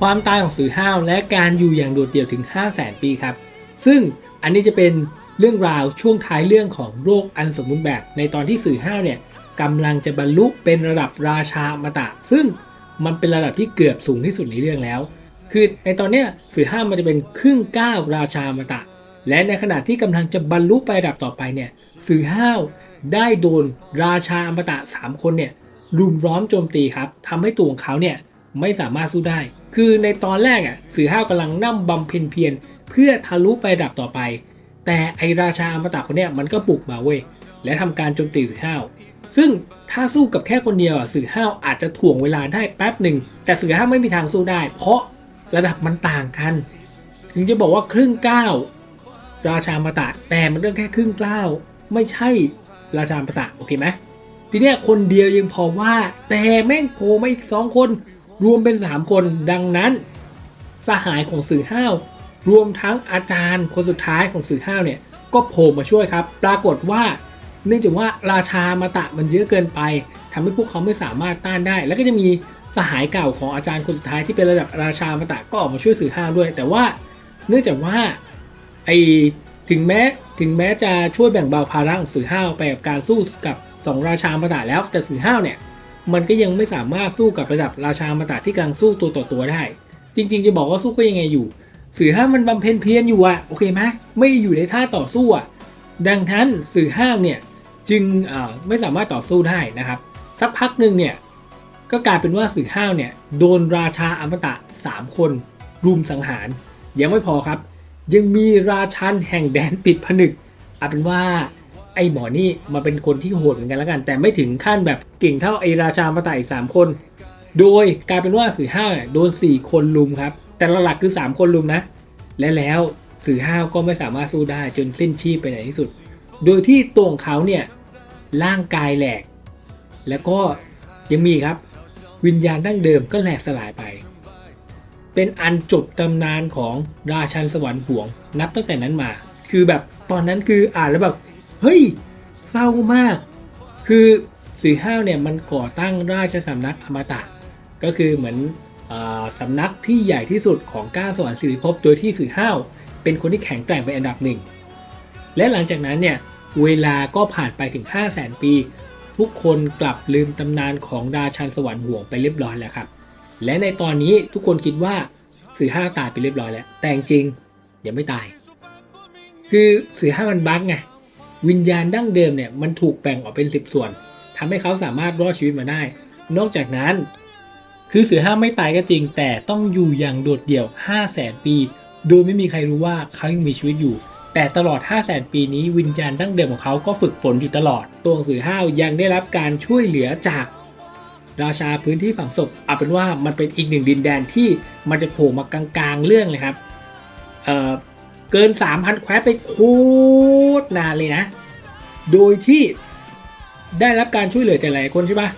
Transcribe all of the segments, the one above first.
ความตายของสื่อห้าวและการอยู่อย่างโดดเดี่ยวถึง 5 0 0แสนปีครับ ซึ่งอันนี้จะเป็นเรื่องราวช่วงท้ายเรื่องของโรคอันสมบูรณ์แบบ ในตอนที่สื่อห้าวเนี่ยกำลังจะบรรลุเป็นระดับราชาอมตะ ซึ่งมันเป็นระดับที่เกือบสูงที่สุดในเรื่องแล้ว คือในตอนเนี้ยสื่อห้าวมันจะเป็นครึ่งก้าวราชาอมตะ และในขณะที่กำลังจะบรรลุไประดับต่อไปเนี่ยสื่อห้าวได้โดนราชาอมตะ 3 คนเนี่ยรุมล้อมโจมตีครับทำให้ตัวของเขาเนี่ยไม่สามารถสู้ได้ คือในตอนแรกอะสื่อห้าวกำลังนั่งบำเพ็ญเพียรเพื่อทะลุไประดับต่อไป แต่ไอราชาอมตะคนเนี้ยมันก็บุกมาเว้ยและทำการโจมตีสื่อห้าวซึ่งถ้าสู้กับแค่คนเดียวอะสื่อห้าวอาจจะถ่วงเวลาได้แป๊บหนึ่งแต่สื่อห้าวไม่มีทางสู้ได้ เพราะระดับมันต่างกัน ถึงจะบอกว่าครึ่งก้าวราชาอมตะแต่มันเรื่องแค่ครึ่งก้าวไม่ใช่ราชาอมตะโอเคไหมทีเนี้ยคนเดียวยังพอว่าแต่แม่งโผล่มาอีกสองคน รวมเป็นสามคนดังนั้น สหายของสื่อห้าวรวมทั้งอาจารย์คนสุดท้ายของสื่อห้าวเนี่ยก็โผล่มาช่วยครับ ปรากฏว่าเนื่องจากว่าราชามาตะมันเยอะเกินไปทำให้พวกเขาไม่สามารถต้านได้ แล้วก็จะมีสหายเก่าของอาจารย์คนสุดท้ายที่เป็นระดับราชามาตะก็ออกมาช่วยสื่อห้าวด้วย แต่ว่าเนื่องจากว่าไอถึงแม้ถึงแม้จะช่วยแบ่งเบาภาระของสื่อห้าวไปกับการสู้กับสองราชามาตะแล้วแต่สื่อห้าวเนี่ย มันก็ยังไม่สามารถสู้กับระดับราชามาตะที่กำลังสู้ตัวต่อตัวได้ จริง ๆ จะบอกว่าสู้ก็ยังไงอยู่ สื่อห้ามมันบำเพ็ญเพียรอยู่อะโอเคไหมไม่อยู่ในท่าต่อสู้อะดังนั้นสื่อห้ามเนี่ยจึงไม่สามารถต่อสู้ได้นะครับ สักพักหนึ่งเนี่ยก็กลายเป็นว่าสื่อห้าวเนี่ยโดนราชาอมตะ 3 คนรุมสังหาร ยังไม่พอครับ ยังมีราชันแห่งแดนปิดผนึกเอาเป็นว่า ไอ้หมอนี่มาเป็นคนที่โหดเหมือนกันแล้วกัน แต่ไม่ถึงขั้นแบบเก่งเท่าไอราชาอมตะอีกสามคน โดยกลายเป็นว่าสื่อห้าวเนี่ยโดน 4 คนลุมครับ แต่หลักๆคือ 3 คนลุมนะ และแล้วสื่อห้าก็ไม่สามารถสู้ได้จนสิ้นชีพไปในที่สุด โดยที่ตัวของเขาเนี่ยร่างกายแหลก แล้วก็ยังมีครับ วิญญาณดั้งเดิมก็แหลกสลายไป เป็นอันจบตำนานของราชันสวรรค์ห่วง นับตั้งแต่นั้นมา คือแบบตอนนั้นคืออ่านแล้วแบบ เฮ้ย เศร้ามาก คือสื่อห้าวเนี่ยมันก่อตั้งราชสำนักอมตะ ก็คือเหมือนอสำนักที่ใหญ่ที่สุดของก้าสวรรค์สิริภพโดยที่สื่อห้าวเป็นคนที่แข็งแกร่งเป็นอันดับหนึ่ง และหลังจากนั้นเนี่ยเวลาก็ผ่านไปถึง 5 0 0แสนปี ทุกคนกลับลืมตำนานของราชันสวรรค์ห่วงไปเรียบร้อยแล้วครับ และในตอนนี้ทุกคนคิดว่าสื่อห้าวตายไปเรียบร้อยแล้ว แต่จริงยังไม่ตาย คือสื่อห้าวมันบั๊กไง วิญญาณดั้งเดิมเนี่ยมันถูกแบ่งออกเป็น 10 ส่วนทำให้เขาสามารถรอดชีวิตมาได้ นอกจากนั้น คือเสือห้าไม่ตายก็จริง แต่ต้องอยู่อย่างโดดเดี่ยว 5 0 0แสนปี โดยไม่มีใครรู้ว่าเขายังมีชีวิตอยู่ แต่ตลอด 5 0 0แสนปีนี้วิญญาณดั้งเดิมของเขาก็ฝึกฝนอยู่ตลอด ตัวสือห้ายังได้รับการช่วยเหลือจากราชาพื้นที่ฝังศพเอาเป็นว่ามันเป็นอีกหนึ่งดินแดนที่มันจะโผล่มากลางๆเรื่องเลยครับ เอ่อ เกิน 3,000 แควไปโคตรนานเลยนะ โดยที่ได้รับการช่วยเหลือจากหลายคนใช่ปะ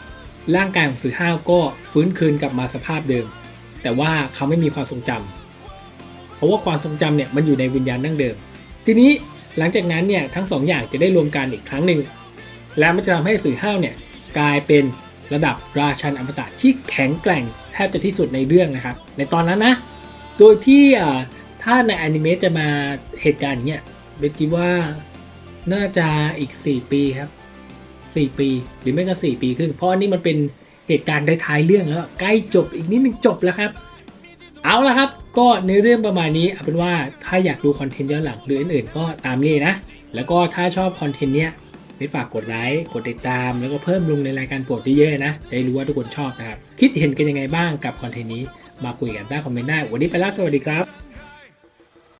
ร่างกายของสื่อห้าวก็ฟื้นคืนกลับมาสภาพเดิม แต่ว่าเขาไม่มีความทรงจำเพราะว่าความทรงจำเนี่ยมันอยู่ในวิญญาณดั้งเดิม ทีนี้หลังจากนั้นเนี่ยทั้งสองอย่างจะได้รวมกันอีกครั้งหนึ่ง และมันจะทำให้สื่อห้าวเนี่ยกลายเป็นระดับราชันอมตะที่แข็งแกร่งแทบจะที่สุดในเรื่องนะครับ ในตอนนั้นนะ โดยที่อ่า ถ้าในอนิเมะจะมาเหตุการณ์อย่างเงี้ยเบนคิดว่าน่าจะอีก 4 ปีครับ 4 ปีหรือไม่ก็ 4 ปีครึ่งเพราะอันนี้มันเป็นเหตุการณ์ท้ายๆเรื่องแล้ว ใกล้จบอีกนิดนึงจบแล้วครับ เอาละครับ ก็ในเรื่องประมาณนี้เอาเป็นว่าถ้าอยากดูคอนเทนต์ย้อนหลังหรืออื่นๆ ก็ตามนี้นะ แล้วก็ถ้าชอบคอนเทนต์เนี้ยไม่ฝากกดไลค์กดติดตาม แล้วก็เพิ่มลงในรายการโปรดเยอะๆนะจะได้รู้ว่าทุกคนชอบนะครับ คิดเห็นกันยังไงบ้างกับคอนเทนต์นี้มาคุยกันใต้คอมเมนต์ได้วันนี้ไปแล้วสวัสดีครับ